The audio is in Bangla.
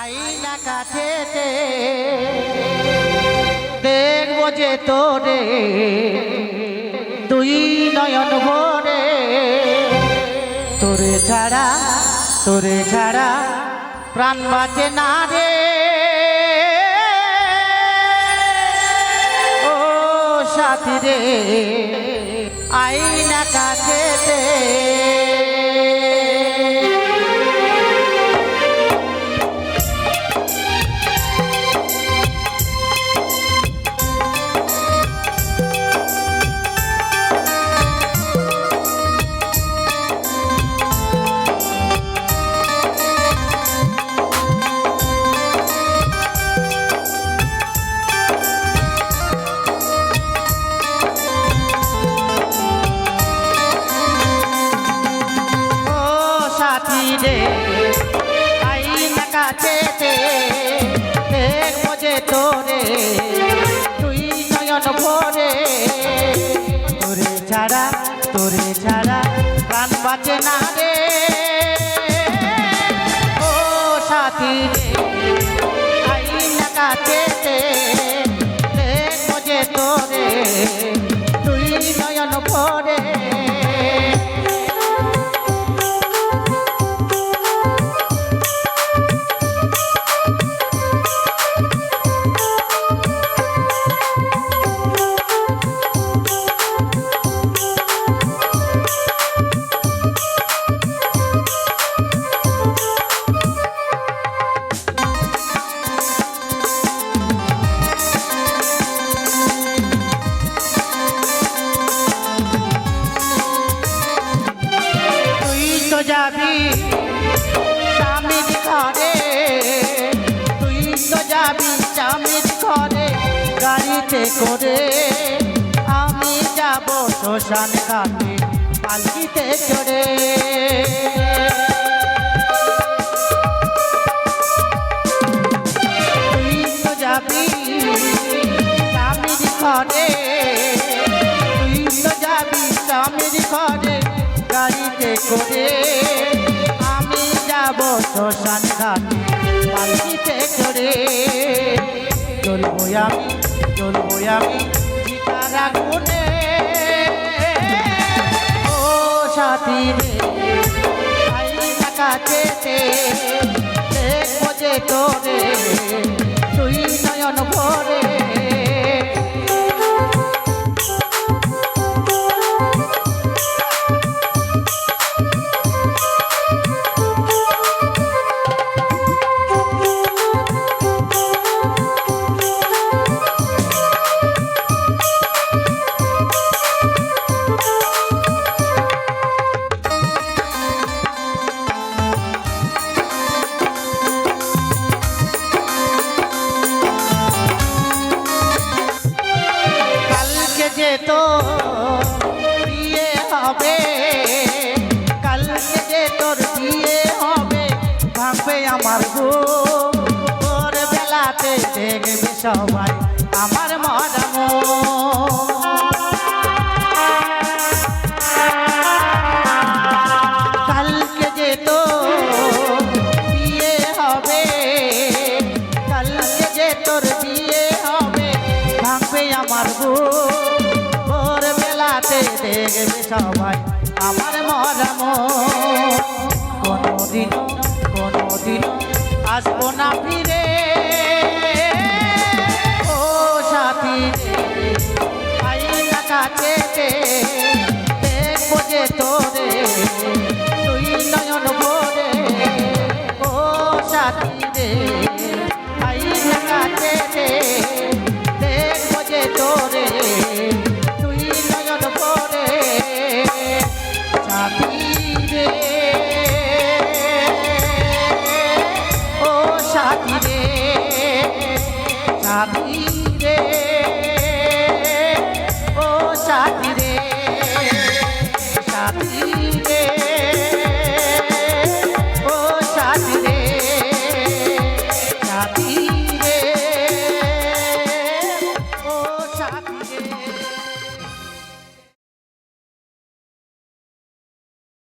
আইনা কাছেতে দেখব যে তোরে দুই নয়ন ভরে। তোরে ছাড়া তোরে ছাড়া প্রাণ বাঁচে না রে। ও সাথী রে আইনা কাছেতে সাথী রে আইনা কাছেতে দেখব যে তোরে, তুই নয়ন ভরে। তোরে ছাড়া তোরে ছাড়া প্রাণ বাঁচে না রে। ও সাথী রে আইনা কাছেতে দেখব যে তোরে। তুই করে আমি যাব শ্মশান ঘাটে, পালকিতে চড়ে। যাবি যাবি স্বামীর গাড়িতে করে। আমি যাব শ্মশান ঘাটে, পালকিতে করে চলবো আমি চলবো আমি দেখবে সবাই আমার মরাম কালকে যে তো বিয়ে হবে, কালকে যে তোর বিয়ে হবে, ভাঙবে আমার ভোর বেলাতে দেখবে সবাই আমার মরাম কোনোদিন কোনোদিন আসব না ফিরে। তোরে তুই নয়ন ভরে, ও সাথী রে আই লাগাতে রে দেখব যে তোরে, তুই নয়ন ভরে সাথী রে ও সাথী রে সাথী